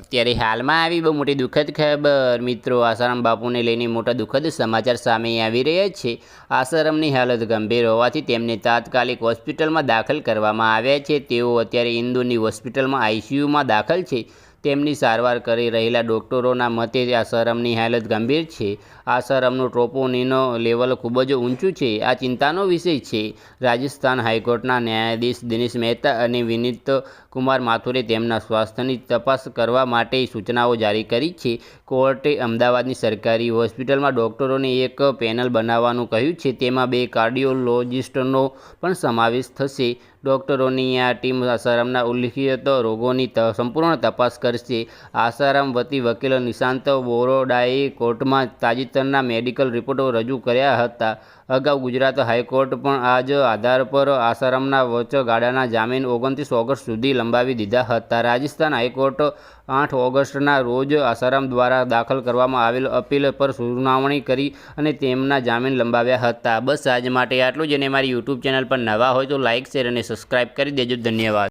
ત્યારે હાલમાં આવી બહુ મોટી દુઃખદ ખબર. મિત્રો, આસારામ બાપુને લઈને મોટા દુઃખદ સમાચાર સામે આવી રહ્યા છે. આસારામની હાલત ગંભીર હોવાથી તેમને તાત્કાલિક હોસ્પિટલમાં દાખલ કરવામાં આવ્યા છે. તેઓ અત્યારે ઇન્દોરની હોસ્પિટલમાં આઈસીયુમાં દાખલ છે. તેમની સારવાર કરી રહેલા ડોક્ટરોના મતે આ શરમની હાલત ગંભીર છે. આ શરમનું ટ્રોપોનીનો લેવલ ખૂબ જ ઊંચું છે. આ ચિંતાનો વિષય છે. રાજસ્થાન હાઈકોર્ટના ન્યાયાધીશ દિનેશ મહેતા અને વિનીત કુમાર માથુરે તેમના સ્વાસ્થ્યની તપાસ કરવા માટે સૂચનાઓ જારી કરી છે. કોર્ટે અમદાવાદની સરકારી હોસ્પિટલમાં ડૉક્ટરોને એક પેનલ બનાવવાનું કહ્યું છે. તેમાં બે કાર્ડિયોલોજિસ્ટનો પણ સમાવેશ થશે. ડૉક્ટરોની આ ટીમ શરમના ઉલ્લેખિત રોગોની સંપૂર્ણ તપાસ કરશે આસારામ વતી વકીલ નિશાંત બોરોડાએ કોર્ટમાં તાજેતરના મેડિકલ રિપોર્ટો રજૂ કર્યા હતા. અગાઉ ગુજરાત હાઈકોર્ટ પણ આ જ આધાર પર આસારામના વચગાળાના જામીન ઓગણત્રીસ ઓગસ્ટ સુધી લંબાવી દીધા હતા. રાજસ્થાન હાઈકોર્ટ આઠ ઓગસ્ટના રોજ આસારામ દ્વારા દાખલ કરવામાં આવેલ અપીલ પર સુનાવણી કરી અને તેમના જામીન લંબાવ્યા હતા. બસ આજ માટે આટલું જ અને મારી યુટ્યુબ ચેનલ પર નવા હોય તો લાઇક શેર અને સબસ્ક્રાઈબ કરી દેજો. ધન્યવાદ.